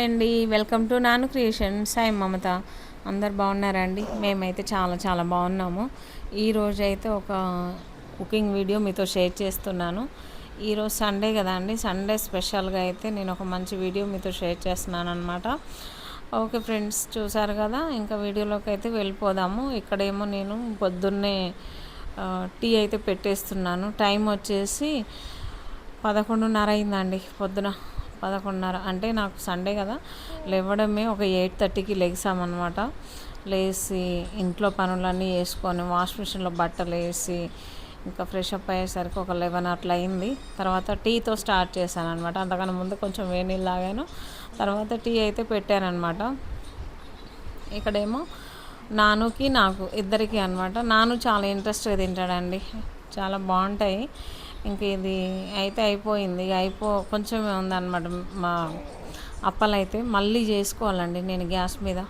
Hi అండి. Welcome to Nanu creation Sai Mamatha. అందరు బాగున్నారా అండి? మేమైతే చాలా చాలా బాగున్నాము. ఈరోజు అయితే ఒక కుకింగ్ వీడియో మీతో షేర్ చేస్తున్నాను. ఈరోజు సండే కదా అండి. సండే స్పెషల్గా అయితే నేను ఒక మంచి వీడియో మీతో షేర్ చేస్తున్నాను అనమాట ఓకే ఫ్రెండ్స్ చూసారు కదా? ఇంకా వీడియోలోకి అయితే వెళ్ళిపోదాము. ఇక్కడేమో నేను పొద్దున్నే టీ అయితే పెట్టేస్తున్నాను. టైం వచ్చేసి పదకొండున్నర అయిందండి పొద్దున. పదకొండున్నర. అంటే నాకు సండే కదా. లేవడమే ఒక ఎయిట్ థర్టీకి లెగిసామన్నమాట లేచి ఇంట్లో పనులన్నీ వేసుకొని వాష్ మిషన్లో బట్టలు వేసి ఇంకా ఫ్రెష్ అప్ అయ్యేసరికి ఒక లెవెన్ అట్లా అయింది. తర్వాత టీతో స్టార్ట్ చేశాను అనమాట అంతకన్నా ముందు కొంచెం వేడి లాగాను తాగాను. తర్వాత టీ అయితే పెట్టానమాట ఇక్కడేమో నానుకి నాకు ఇద్దరికి అనమాట నాను చాలా ఇంట్రెస్ట్గా తింటాడండి. చాలా బాగుంటాయి. ఇంక ఇది అయితే అయిపోయింది. అయిపో కొంచెమే ఉందన్నమాట. మా అప్పలు అయితే మళ్ళీ చేసుకోవాలండి నేను గ్యాస్ మీద.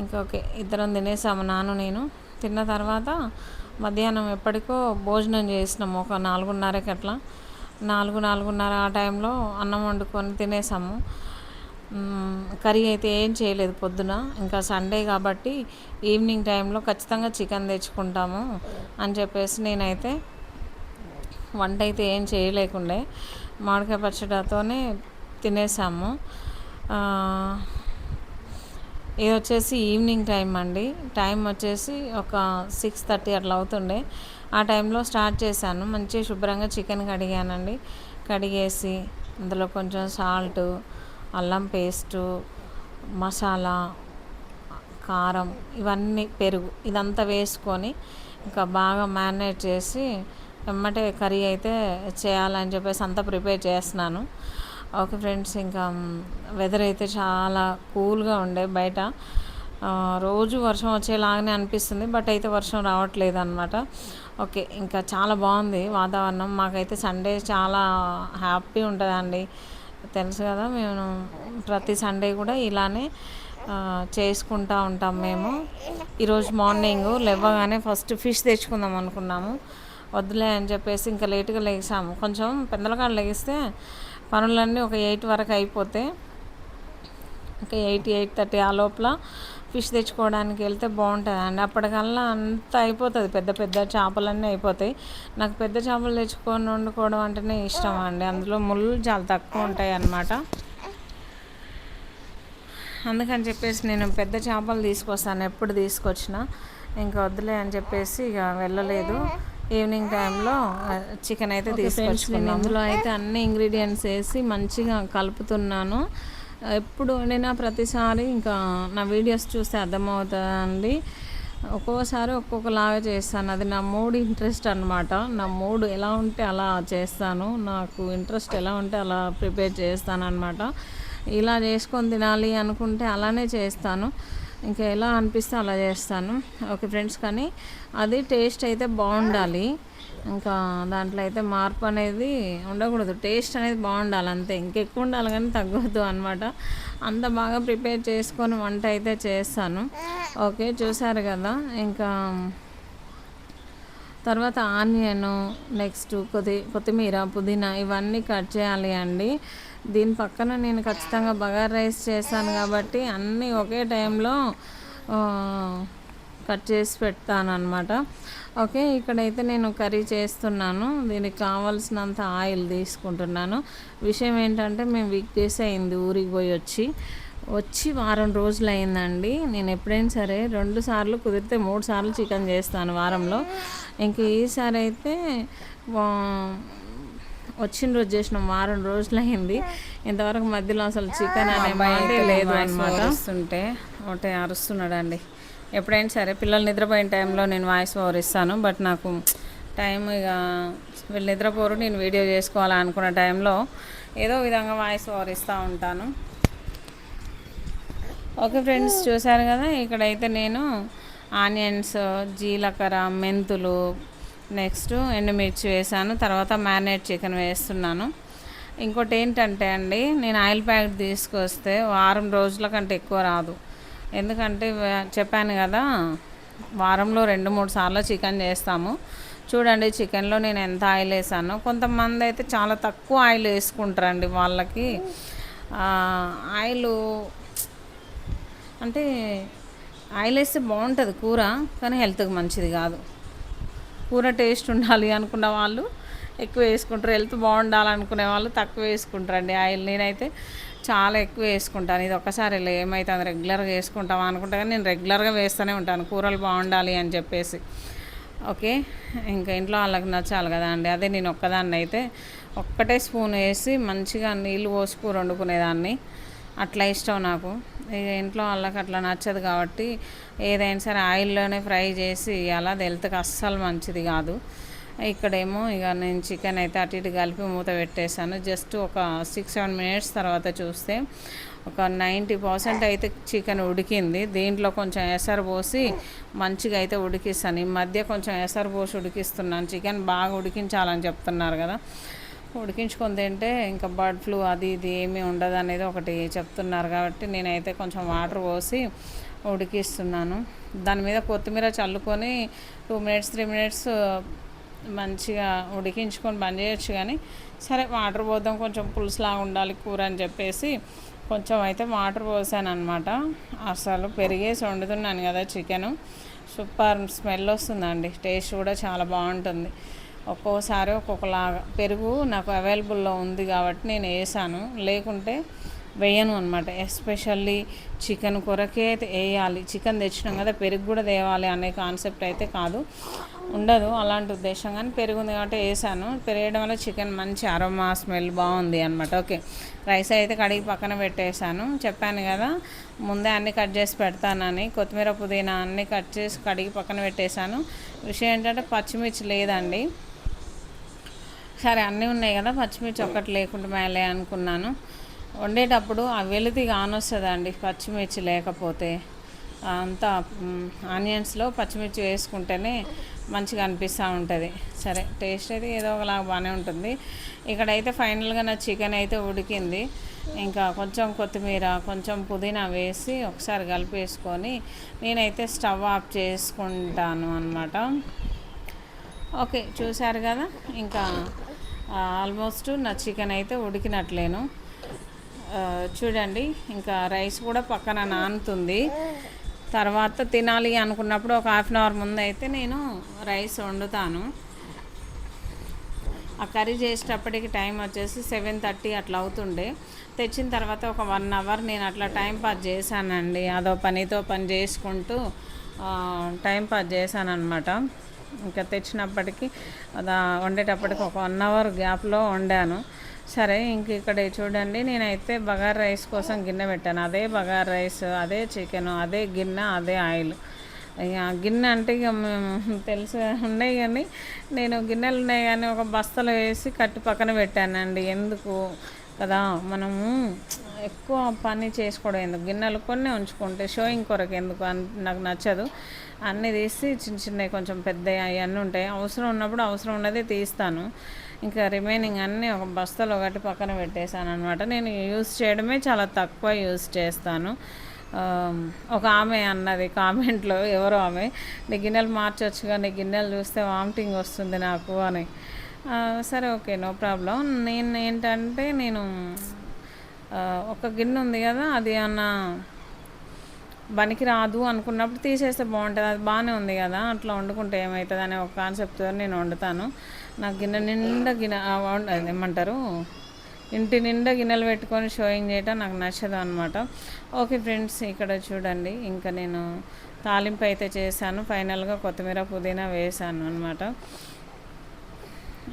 ఇంకా ఓకే ఇద్దరం తినేసాము నాను నేను. తిన్న తర్వాత మధ్యాహ్నం ఎప్పటికో భోజనం చేసినాము ఒక నాలుగున్నరకి అట్లా నాలుగు నాలుగున్నర ఆ టైంలో అన్నం వండుకొని తినేసాము. కర్రీ అయితే ఏం చేయలేదు పొద్దున. ఇంకా సండే కాబట్టి ఈవినింగ్ టైంలో ఖచ్చితంగా చికెన్ తెచ్చుకుంటాము అని చెప్పేసి నేనైతే వంట అయితే ఏం చేయలేకుండే. మామిడికాయ పచ్చడితోనే తినేసాము. ఇది వచ్చేసి ఈవినింగ్ టైం అండి. టైం వచ్చేసి ఒక సిక్స్ థర్టీ అట్లా అవుతుండే. ఆ టైంలో స్టార్ట్ చేశాను. మంచి శుభ్రంగా చికెన్ కడిగానండి. కడిగేసి అందులో కొంచెం సాల్ట్ అల్లం పేస్టు మసాలా కారం ఇవన్నీ పెరుగు ఇదంతా వేసుకొని ఇంకా బాగా మ్యారినేట్ చేసి వెమ్మటే కర్రీ అయితే చేయాలని చెప్పేసి అంతా ప్రిపేర్ చేస్తున్నాను. ఓకే ఫ్రెండ్స్ ఇంకా వెదర్ అయితే చాలా కూల్గా ఉండే బయట. రోజు వర్షం వచ్చేలాగానే అనిపిస్తుంది బట్ అయితే వర్షం రావట్లేదు అనమాట ఓకే ఇంకా చాలా బాగుంది వాతావరణం. మాకైతే సండే చాలా హ్యాపీ ఉంటుందండి. తెలుసు కదా మేము ప్రతి సండే కూడా ఇలానే చేసుకుంటూ చేసుకుంటా ఉంటాం మేము. ఈరోజు మార్నింగ్ లేవగానే ఫస్ట్ ఫిష్ తెచ్చుకుందాం అనుకున్నాము. వద్దులే అని చెప్పేసి ఇంకా లేటుగా లేసాము కొంచెం పెందలకాడ లేగిస్తే పనులన్నీ ఒక ఎయిట్ వరకు అయిపోతే ఇంకా ఎయిట్ ఎయిట్ థర్టీ ఆ లోపల ఫిష్ తెచ్చుకోవడానికి వెళ్తే బాగుంటుంది అండి అప్పటికల్లా అంత అయిపోతుంది. పెద్ద పెద్ద చేపలన్నీ అయిపోతాయి. నాకు పెద్ద చేపలు తెచ్చుకొని వండుకోవడం అంటేనే ఇష్టం అండి. అందులో ముళ్ళు చాలా తక్కువ ఉంటాయి అన్నమాట. అందుకని చెప్పేసి నేను పెద్ద చేపలు తీసుకొస్తాను. ఎప్పుడు తీసుకొచ్చినా. ఇంకా వద్దులే అని చెప్పేసి ఇక వెళ్ళలేదు. ఈవినింగ్ టైంలో చికెన్ అయితే తీసుకొచ్చుకున్నాను ఇందులో అయితే అన్ని ఇంగ్రీడియంట్స్ వేసి మంచిగా కలుపుతున్నాను. ఎప్పుడు వండినా ప్రతిసారి ఇంకా నా వీడియోస్ చూస్తే అర్థమవుతుందండి. ఒక్కోసారి ఒక్కొక్కలాగా చేస్తాను. అది నా మూడ్ ఇంట్రెస్ట్ అనమాట నా మూడ్ ఎలా ఉంటే అలా చేస్తాను. నాకు ఇంట్రెస్ట్ ఎలా ఉంటే అలా ప్రిపేర్ చేస్తాను అనమాట ఇలా చేసుకొని తినాలి అనుకుంటే అలానే చేస్తాను. ఇంకా ఎలా అనిపిస్తే అలా చేస్తాను. ఓకే ఫ్రెండ్స్ కానీ అది టేస్ట్ అయితే బాగుండాలి. ఇంకా దాంట్లో అయితే మార్పు అనేది ఉండకూడదు. టేస్ట్ అనేది బాగుండాలి అంతే. ఇంకెక్కువ ఉండాలి కానీ తగ్గొద్దు అనమాట అంత బాగా ప్రిపేర్ చేసుకొని వంట అయితే చేస్తాను. ఓకే చూసారు కదా? ఇంకా తర్వాత ఆనియను నెక్స్ట్ కొద్ది కొత్తిమీర పుదీనా ఇవన్నీ కట్ చేయాలి అండి. దీని పక్కన నేను ఖచ్చితంగా బగార్ రైస్ చేశాను కాబట్టి అన్నీ ఒకే టైంలో కట్ చేసి పెడతాను అనమాట ఓకే ఇక్కడైతే నేను కర్రీ చేస్తున్నాను. దీనికి కావాల్సినంత ఆయిల్ తీసుకుంటున్నాను. విషయం ఏంటంటే మేము వీక్ డేస్ అయింది ఊరికి పోయి వచ్చి. వచ్చి వారం రోజులు అయిందండి. నేను ఎప్పుడైనా సరే రెండు సార్లు కుదిరితే మూడు సార్లు చికెన్ చేస్తాను వారంలో. ఇంక ఈసారి అయితే వా- వచ్చిన రోజు చేసిన వారం రోజులు అయింది ఇంతవరకు మధ్యలో అసలు చికెన్ అనే మాటే లేదు అనమాట అరుస్తుంటే ఒకటే అరుస్తున్నాడు అండి ఎప్పుడైనా సరే పిల్లలు నిద్రపోయిన టైంలో నేను వాయిస్ ఓవర్ ఇస్తాను బట్ నాకు టైం ఇక వీళ్ళు నిద్రపోరు నేను వీడియో చేసుకోవాలనుకున్న అనుకున్న టైంలో ఏదో విధంగా వాయిస్ ఓవర్ ఇస్తూ ఉంటాను. ఓకే ఫ్రెండ్స్ చూసారు కదా ఇక్కడైతే నేను ఆనియన్స్ జీలకర్ర మెంతులు నెక్స్ట్ ఎండుమిర్చి వేసాను తర్వాత మ్యారినేట్ చికెన్ వేస్తున్నాను. ఇంకోటి ఏంటంటే అండి నేను ఆయిల్ ప్యాకెట్ తీసుకొస్తే వారం రోజుల కంటే ఎక్కువ రాదు. ఎందుకంటే చెప్పాను కదా వారంలో రెండు మూడు సార్లు చికెన్ చేస్తాము. చూడండి చికెన్లో నేను ఎంత ఆయిల్ వేసానో. కొంతమంది అయితే చాలా తక్కువ ఆయిల్ వేసుకుంటారండి వాళ్ళకి. ఆయిల్ అంటే ఆయిల్ వేస్తే బాగుంటుంది కూర కానీ హెల్త్కి మంచిది కాదు. కూర టేస్ట్ ఉండాలి అనుకున్న వాళ్ళు ఎక్కువ వేసుకుంటారు. హెల్త్ బాగుండాలనుకునే వాళ్ళు తక్కువ వేసుకుంటారండి. ఆయిల్ నేనైతే చాలా ఎక్కువ వేసుకుంటాను. ఇది ఒక్కసారి ఏమైతుంది రెగ్యులర్గా వేసుకుంటామా అనుకుంటా కానీ నేను రెగ్యులర్గా వేస్తూనే ఉంటాను. కూరలు బాగుండాలి అని చెప్పేసి. ఓకే? ఇంకా ఇంట్లో వాళ్ళకి నచ్చాలి కదా అండి. అదే నేను ఒక్కదాన్ని అయితే ఒక్కటే స్పూన్ వేసి మంచిగా నీళ్ళు పోసి వండుకునేదాన్ని. అట్లా ఇష్టం నాకు. ఇంట్లో వాళ్ళకి అట్లా నచ్చదు కాబట్టి ఏదైనా సరే ఆయిల్లోనే ఫ్రై చేసి అలా హెల్త్కి అస్సలు మంచిది కాదు. ఇక్కడేమో ఇక నేను చికెన్ అయితే అటు ఇటు కలిపి మూత పెట్టేశాను. జస్ట్ ఒక సిక్స్ సెవెన్ మినిట్స్ తర్వాత చూస్తే ఒక నైంటీ పర్సెంట్ అయితే చికెన్ ఉడికింది. దీంట్లో కొంచెం ఎసరు పోసి మంచిగా అయితే ఉడికిస్తాను. ఈ మధ్య కొంచెం ఎసరు పోసి ఉడికిస్తున్నాను. చికెన్ బాగా ఉడికించాలని చెప్తున్నారు కదా. ఉడికించుకొని తింటే ఇంకా బర్డ్ ఫ్లూ అది ఇది ఏమీ ఉండదు అనేది ఒకటి చెప్తున్నారు కాబట్టి నేనైతే కొంచెం వాటర్ పోసి ఉడికిస్తున్నాను. దాని మీద కొత్తిమీర చల్లుకొని టూ మినిట్స్ త్రీ మినిట్స్ మంచిగా ఉడికించుకొని బంద్ చేయొచ్చు కానీ సరే వాటర్ పోద్దాం కొంచెం పులుసులాగా ఉండాలి కూర అని చెప్పేసి కొంచెం అయితే వాటర్ పోసాను అనమాట అసలు పెరిగేసి వండుతున్నాను కదా చికెను. సూపర్ స్మెల్ వస్తుందండి. టేస్ట్ కూడా చాలా బాగుంటుంది. ఒక్కోసారి ఒక్కొక్కలాగా పెరుగు నాకు అవైలబుల్లో ఉంది కాబట్టి నేను వేసాను. లేకుంటే వేయను అనమాట ఎస్పెషల్లీ చికెన్ కొరకే వేయాలి. చికెన్ తెచ్చినాం కదా పెరుగు కూడా తేవాలి అనే కాన్సెప్ట్ అయితే కాదు. ఉండదు అలాంటి ఉద్దేశం. కానీ పెరుగుంది కాబట్టి వేసాను. పెరగడం వల్ల చికెన్ మంచి అరోమా స్మెల్ బాగుంది అనమాట ఓకే. రైస్ అయితే కడిగి పక్కన పెట్టేశాను. చెప్పాను కదా ముందే అన్ని కట్ చేసి పెడతానని కొత్తిమీర పుదీనా అన్నీ కట్ చేసి కడిగి పక్కన పెట్టేశాను. విషయం ఏంటంటే పచ్చిమిర్చి లేదండి. సరే అన్నీ ఉన్నాయి కదా పచ్చిమిర్చి ఒక్కటి లేకుండా మేలే అనుకున్నాను. వండేటప్పుడు ఆ వెలుతి కానొస్తుందండి పచ్చిమిర్చి లేకపోతే. అంతా ఆనియన్స్లో పచ్చిమిర్చి వేసుకుంటేనే మంచిగా అనిపిస్తూ ఉంటుంది. సరే టేస్ట్ అయితే ఏదో ఒకలాగా బాగానే ఉంటుంది. ఇక్కడైతే ఫైనల్గా నా చికెన్ అయితే ఉడికింది. ఇంకా కొంచెం కొత్తిమీర కొంచెం పుదీనా వేసి ఒకసారి కలిపేసుకొని నేనైతే స్టవ్ ఆఫ్ చేసుకుంటాను అనమాట ఓకే చూశారు కదా? ఇంకా ఆల్మోస్ట్ నా చికెన్ అయితే ఉడికినట్లేను. చూడండి ఇంకా రైస్ కూడా పక్కన నానుతుంది. తర్వాత తినాలి అనుకున్నప్పుడు ఒక హాఫ్ అన్ అవర్ ముందు అయితే నేను రైస్ వండుతాను. ఆ కర్రీ చేసేటప్పటికి టైం వచ్చేసి సెవెన్ థర్టీ అట్లా అవుతుండే. తెచ్చిన తర్వాత ఒక వన్ అవర్ నేను అట్లా టైం పాస్ చేశానండి. అదో పనితో పని చేసుకుంటూ టైం పాస్ చేశాను అనమాట ఇంకా తెచ్చినప్పటికీ వండేటప్పటికి ఒక వన్ అవర్ గ్యాప్లో వండాను. సరే ఇంక ఇక్కడ చూడండి నేనైతే బగార్ రైస్ కోసం గిన్నె పెట్టాను. అదే బగార్ రైస్ అదే చికెన్ అదే గిన్నె అదే ఆయిల్. ఇక గిన్నె అంటే ఇక మేము తెలుసు ఉన్నాయి కానీ నేను గిన్నెలు ఉన్నాయి కానీ ఒక బస్తలో వేసి కట్టి పక్కన పెట్టానండి. ఎందుకు? కదా మనము ఎక్కువ పని చేసుకోవడం ఎందుకు? గిన్నెలు కొన్ని ఉంచుకుంటే షోయింగ్ కొరకు ఎందుకు? అని నాకు నచ్చదు. అన్నీ తీసి చిన్న చిన్నవి కొంచెం పెద్దవి అవన్నీ ఉంటాయి. అవసరం ఉన్నప్పుడు అవసరం ఉన్నది తీస్తాను. ఇంకా రిమైనింగ్ అన్నీ ఒక బస్తాలో ఒకటి పక్కన పెట్టేశాను అనమాట నేను యూస్ చేయడమే చాలా తక్కువ యూస్ చేస్తాను. ఒక ఆమె అన్నది కామెంట్లో ఎవరో ఆమె నీ గిన్నెలు మార్చొచ్చుగా నీ గిన్నెలు చూస్తే వామిటింగ్ వస్తుంది నాకు అని. సరే ఓకే నో ప్రాబ్లం. నేను ఏంటంటే నేను ఒక గిన్నె ఉంది కదా అది అన్న బనికి రాదు అనుకున్నప్పుడు తీసేస్తే బాగుంటుంది. అది బాగానే ఉంది కదా. అట్లా వండుకుంటే ఏమవుతుంది అనే ఒక కాన్సెప్ట్తో నేను వండుతాను. నాకు గిన్నె నిండా గిన్నె ఏమంటారు? ఇంటి నిండా గిన్నెలు పెట్టుకొని షోయింగ్ చేయటం నాకు నచ్చదు అనమాట ఓకే ఫ్రెండ్స్ ఇక్కడ చూడండి. ఇంకా నేను తాలింపు అయితే చేశాను. ఫైనల్గా కొత్తిమీర పుదీనా వేసాను అనమాట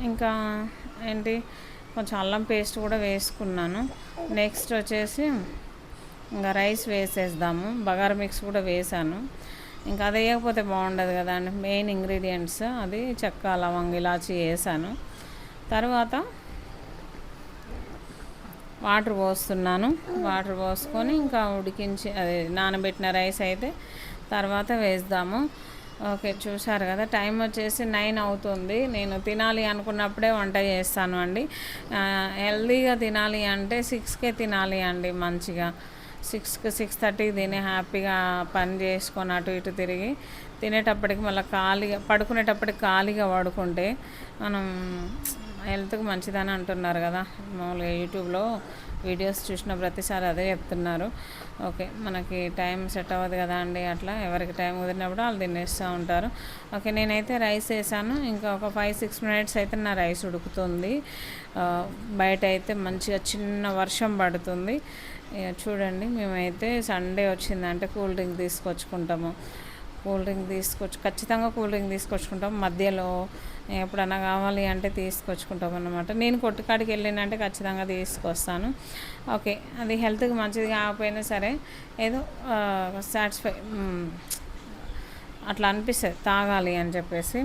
ఇంకా ఏంటి? కొంచెం అల్లం పేస్ట్ కూడా వేసుకున్నాను. నెక్స్ట్ వచ్చేసి ఇంకా రైస్ వేసేద్దాము. బగారా మిక్స్ కూడా వేసాను ఇంకా అది వేయకపోతే బాగుండదు కదా అండి మెయిన్ ఇంగ్రీడియంట్స్ అది చెక్క లవంగ ఇలాచి వేసాను తర్వాత వాటర్ పోస్తున్నాను. వాటర్ పోసుకొని ఇంకా ఉడికించి అది నానబెట్టిన రైస్ అయితే తర్వాత వేద్దాము. ఓకే చూసారు కదా టైం వచ్చేసి నైన్ అవుతుంది. నేను తినాలి అనుకున్నప్పుడే వంట చేస్తాను అండి. హెల్దీగా తినాలి అంటే సిక్స్కే తినాలి అండి మంచిగా. సిక్స్కి సిక్స్ థర్టీకి తిని హ్యాపీగా పని చేసుకొని అటు ఇటు తిరిగి తినేటప్పటికి మళ్ళీ ఖాళీగా పడుకునేటప్పటికి ఖాళీగా పడుకుంటే మనం హెల్త్కి మంచిదని అంటున్నారు కదా. మామూలుగా యూట్యూబ్లో వీడియోస్ చూసిన ప్రతిసారి అదే చెప్తున్నారు. ఓకే మనకి టైం సెట్ అవ్వదు కదా అండి అట్లా. ఎవరికి టైం కుదిరినప్పుడు వాళ్ళు తినేస్తూ ఉంటారు. ఓకే నేనైతే రైస్ వేసాను ఇంకా ఒక ఫైవ్ సిక్స్ మినిట్స్ అయితే నా రైస్ ఉడుకుతుంది. బయట అయితే మంచిగా చిన్న వర్షం పడుతుంది. ఇక చూడండి మేమైతే సండే వచ్చిందంటే కూల్ డ్రింక్ తీసుకొచ్చుకుంటాము. కూల్ డ్రింక్ తీసుకొచ్చి ఖచ్చితంగా కూల్ డ్రింక్ తీసుకొచ్చుకుంటాం. మధ్యలో ఎప్పుడన్నా కావాలి అంటే తీసుకొచ్చుకుంటాం అన్నమాట. నేను కొట్టుకాడికి వెళ్ళినంటే ఖచ్చితంగా తీసుకొస్తాను. ఓకే అది హెల్త్కి మంచిది కాకపోయినా సరే ఏదో సాటిస్ఫై అట్లా అనిపిస్తుంది తాగాలి అని చెప్పేసి.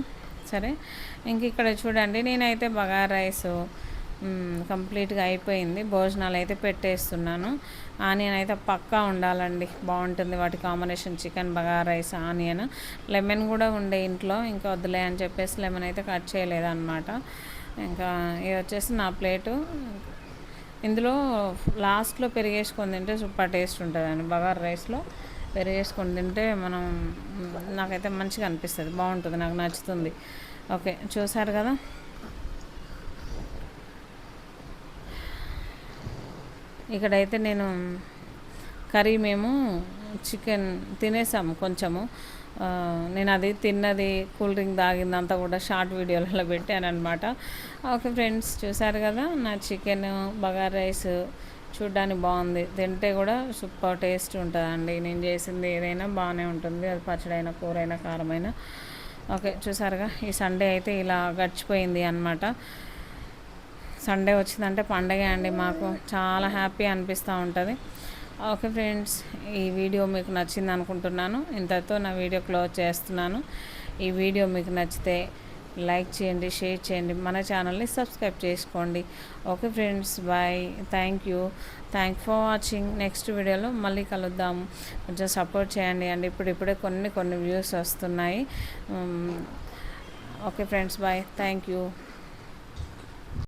సరే ఇంక ఇక్కడ చూడండి నేనైతే బగారా రైస్ కంప్లీట్గా అయిపోయింది. భోజనాలు అయితే పెట్టేస్తున్నాను. ఆనియన్ అయితే పక్కా ఉండాలండి. బాగుంటుంది వాటి కాంబినేషన్. చికెన్ బగా రైస్ ఆనియన్. లెమన్ కూడా ఉండే ఇంట్లో. ఇంకా వద్దులే అని చెప్పేసి లెమన్ అయితే కట్ చేయలేదన్నమాట. ఇంకా ఇది వచ్చేసి నా ప్లేటు. ఇందులో లాస్ట్లో పెరిగేసుకొని తింటే సూపర్ టేస్ట్ ఉంటుందండి. బగారు రైస్లో పెరిగేసుకొని తింటే మనం నాకైతే మంచిగా అనిపిస్తుంది. బాగుంటుంది నాకు నచ్చుతుంది. ఓకే చూసారు కదా? ఇక్కడైతే నేను కర్రీ మేము చికెన్ తినేసాము కొంచెము. నేను అది తిన్నది కూల్ డ్రింక్ తాగిందంతా కూడా షార్ట్ వీడియోలలో పెట్టాను అనమాట ఓకే ఫ్రెండ్స్ చూసారు కదా నా చికెన్ బగార్ రైస్ చూడ్డానికి బాగుంది. తింటే కూడా సూపర్ టేస్ట్ ఉంటుందండి. నేను చేసింది ఏదైనా బాగానే ఉంటుంది. అది పచ్చడైనా కూరైనా కారమైనా. ఓకే చూసారుగా? ఈ సండే అయితే ఇలా గడిచిపోయింది అనమాట సండే వచ్చిందంటే పండగే అండి. మాకు చాలా హ్యాపీ అనిపిస్తూ ఉంటుంది. ఓకే ఫ్రెండ్స్ ఈ వీడియో మీకు నచ్చింది అనుకుంటున్నాను. ఇంతతో నా వీడియో క్లోజ్ చేస్తున్నాను. ఈ వీడియో మీకు నచ్చితే లైక్ చేయండి షేర్ చేయండి మన ఛానల్ని సబ్స్క్రైబ్ చేసుకోండి. Okay friends bye. Thank you. Thank for watching. Next వీడియోలో మళ్ళీ కలుద్దాము కొంచెం సపోర్ట్ చేయండి అండి. ఇప్పుడు ఇప్పుడే కొన్ని కొన్ని వ్యూస్ వస్తున్నాయి. Okay friends bye. Thank you.